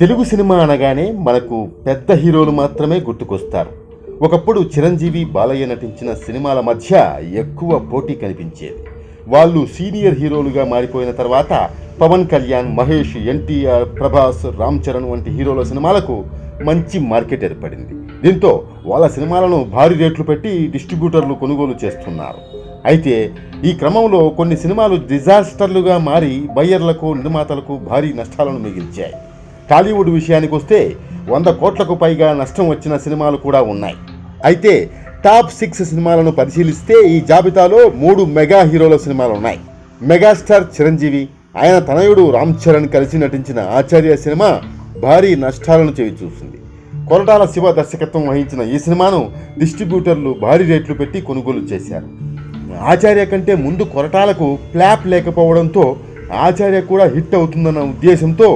Telugu cinema అనగానే మనకు పెద్ద హీరోలు మాత్రమే గుర్తుకొస్తారు. ఒకప్పుడు చిరంజీవి బాలయ్య నటించిన సినిమాల మధ్య ఎక్కువ పోటీ కనిపించేది. వాళ్ళు సీనియర్ హీరోలుగా మారిపోయిన తర్వాత పవన్ కళ్యాణ్ మహేష్ ఎన్టీఆర్ ప్రభాస్ రామ్ చరణ్ వంటి హీరోల సినిమాలకు మంచి మార్కెట్ ఏర్పడింది. దీంతో వాళ్ళ సినిమాలను భారీ రేట్లు పెట్టి డిస్ట్రిబ్యూటర్లు కొనుగోలు చేస్తున్నారు. అయితే ఈ క్రమంలో కొన్ని సినిమాలు డిజాస్టర్లుగా మారి బయ్యర్లకు నిర్మాతలకు భారీ నష్టాలను మిగిల్చాయి. టాలీవుడ్ విషయానికి వస్తే వంద కోట్లకు పైగా నష్టం వచ్చిన సినిమాలు కూడా ఉన్నాయి. అయితే టాప్ సిక్స్ సినిమాలను పరిశీలిస్తే ఈ జాబితాలో మూడు మెగా హీరోల సినిమాలు ఉన్నాయి. మెగాస్టార్ చిరంజీవి ఆయన తనయుడు రామ్ చరణ్ కలిసి నటించిన ఆచార్య సినిమా భారీ నష్టాలను చూసింది కొరటాల శివ దర్శకత్వం వహించిన ఈ సినిమాను డిస్ట్రిబ్యూటర్లు భారీ రేట్లు పెట్టి కొనుగోలు చేశారు. ఆచార్య కంటే ముందు కొరటాలకు ప్లాప్ లేకపోవడంతో ఆచార్య కూడా హిట్ అవుతుందన్న ఉద్దేశంతో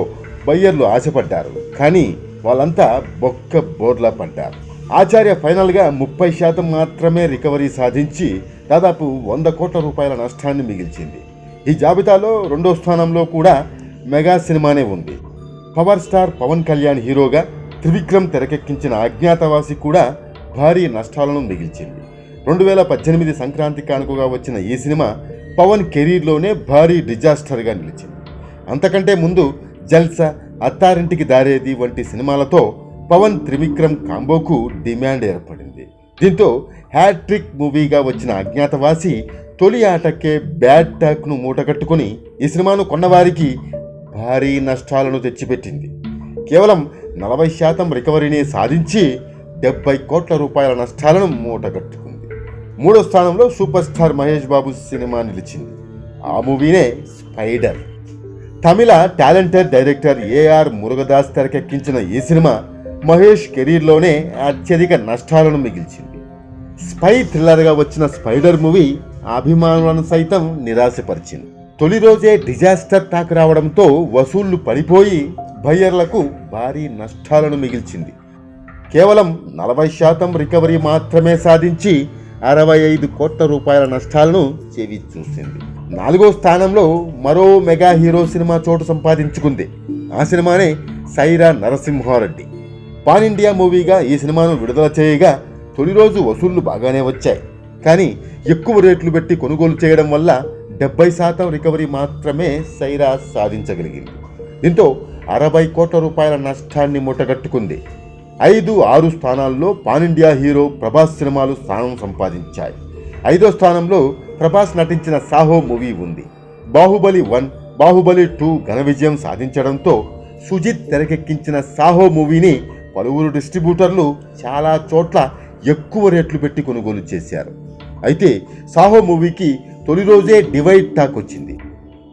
బయ్యర్లు ఆశపడ్డారు. కానీ వాళ్ళంతా బొక్క బోర్లా పడ్డారు. ఆచార్య ఫైనల్గా ముప్పై శాతం మాత్రమే రికవరీ సాధించి దాదాపు వంద కోట్ల రూపాయల నష్టాన్ని మిగిల్చింది. ఈ జాబితాలో రెండో స్థానంలో కూడా మెగా సినిమానే ఉంది. పవర్ స్టార్ పవన్ కళ్యాణ్ హీరోగా త్రివిక్రమ్ తెరకెక్కించిన అజ్ఞాతవాసి కూడా భారీ నష్టాలను మిగిల్చింది. రెండు వేల పద్దెనిమిది సంక్రాంతి కానుకగా వచ్చిన ఈ సినిమా పవన్ కెరీర్లోనే భారీ డిజాస్టర్గా నిలిచింది. అంతకంటే ముందు జల్సా అత్తారింటికి దారేది వంటి సినిమాలతో పవన్ త్రివిక్రమ్ కాంబోకు డిమాండ్ ఏర్పడింది. దీంతో హ్యాట్రిక్ మూవీగా వచ్చిన అజ్ఞాతవాసి తొలి ఆటకే బ్యాడ్ టాక్ను మూటగట్టుకుని ఈ సినిమాను కొన్నవారికి భారీ నష్టాలను తెచ్చిపెట్టింది. కేవలం నలభై శాతం రికవరీని సాధించి డెబ్బై కోట్ల రూపాయల నష్టాలను మూటగట్టుకుంది. మూడో స్థానంలో super star Mahesh Babu cinema నిలిచింది. ఆ మూవీనే స్పైడర్. తమిళ టాలెంటెడ్ డైరెక్టర్ ఏఆర్ మురుగదాస్ తెరకెక్కించిన ఈ సినిమా మహేష్ కెరీర్లోనే అత్యధిక నష్టాలను మిగిల్చింది. స్పై థ్రిల్లర్గా వచ్చిన స్పైడర్ మూవీ అభిమానులను సైతం నిరాశపరిచింది. తొలి రోజే డిజాస్టర్ టాక్ రావడంతో వసూళ్ళు పడిపోయి బయ్యర్లకు భారీ నష్టాలను మిగిల్చింది. కేవలం నలభై శాతం రికవరీ మాత్రమే సాధించి అరవై ఐదు కోట్ల రూపాయల నష్టాలను చేవి చూసింది నాలుగో స్థానంలో మరో మెగా హీరో సినిమా చోటు సంపాదించుకుంది. ఆ సినిమానే సైరా నరసింహారెడ్డి. పాన్ ఇండియా మూవీగా ఈ సినిమాను విడుదల చేయగా తొలి రోజు వసూళ్ళు బాగానే వచ్చాయి. కానీ ఎక్కువ రేట్లు పెట్టి కొనుగోలు చేయడం వల్ల డెబ్బై శాతం రికవరీ మాత్రమే సైరా సాధించగలిగింది. దీంతో అరవై కోట్ల రూపాయల నష్టాన్ని మూటగట్టుకుంది. ఐదు ఆరు స్థానాల్లో పాన్ ఇండియా హీరో ప్రభాస్ సినిమాలు స్థానం సంపాదించాయి. ఐదో స్థానంలో ప్రభాస్ నటించిన సాహో మూవీ ఉంది. బాహుబలి వన్ బాహుబలి టూ ఘన విజయం సాధించడంతో సుజిత్ తెరకెక్కించిన సాహో మూవీని పలువురు డిస్ట్రిబ్యూటర్లు చాలా చోట్ల ఎక్కువ రేట్లు పెట్టి కొనుగోలు చేశారు. అయితే సాహో మూవీకి తొలి రోజే డివైడ్ టాక్ వచ్చింది.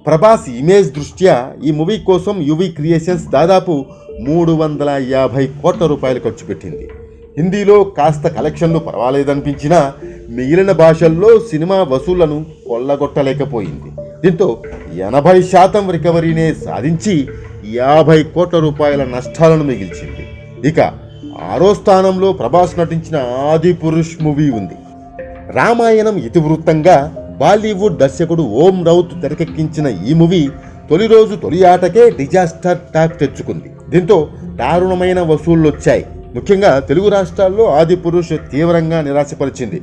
ప్రభాస్ ఇమేజ్ దృష్ట్యా ఈ మూవీ కోసం యువి క్రియేషన్స్ దాదాపు మూడు వందల యాభై కోట్ల రూపాయలు ఖర్చు పెట్టింది. హిందీలో కాస్త కలెక్షన్లు పర్వాలేదనిపించినా మిగిలిన భాషల్లో సినిమా వసూళ్ళను కొల్లగొట్టలేకపోయింది. దీంతో ఎనభై శాతం రికవరీనే సాధించి యాభై కోట్ల రూపాయల నష్టాలను మిగిల్చింది. ఇక ఆరో స్థానంలో ప్రభాస్ నటించిన ఆది పురుష్ మూవీ ఉంది. రామాయణం ఇతివృత్తంగా బాలీవుడ్ దర్శకుడు ఓం రౌత్ తెరకెక్కించిన ఈ మూవీ తొలి రోజు తొలి ఆటకే డిజాస్టర్ టాక్ తెచ్చుకుంది. దీంతో దారుణమైన వసూళ్ళు వచ్చాయి ముఖ్యంగా తెలుగు రాష్ట్రాల్లో ఆది పురుష్ తీవ్రంగా నిరాశపరిచింది.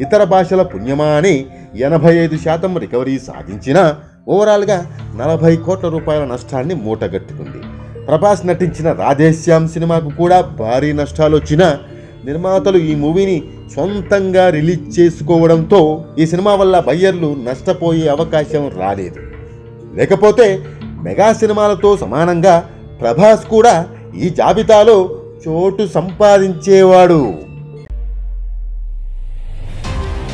ఇతర భాషల పుణ్యమా అని ఎనభై ఐదు శాతం రికవరీ సాధించినా ఓవరాల్గా నలభై కోట్ల రూపాయల నష్టాన్ని మూటగట్టుకుంది. ప్రభాస్ నటించిన రాధేశ్యామ్ సినిమాకు కూడా భారీ నష్టాలు వచ్చినా నిర్మాతలు ఈ మూవీని సొంతంగా రిలీజ్ చేసుకోవడంతో ఈ సినిమా వల్ల బయ్యర్లు నష్టపోయే అవకాశం రాలేదు. లేకపోతే మెగా సినిమాలతో సమానంగా ప్రభాస్ కూడా ఈ జాబితాలో చోటు సంపాదించేవాడు.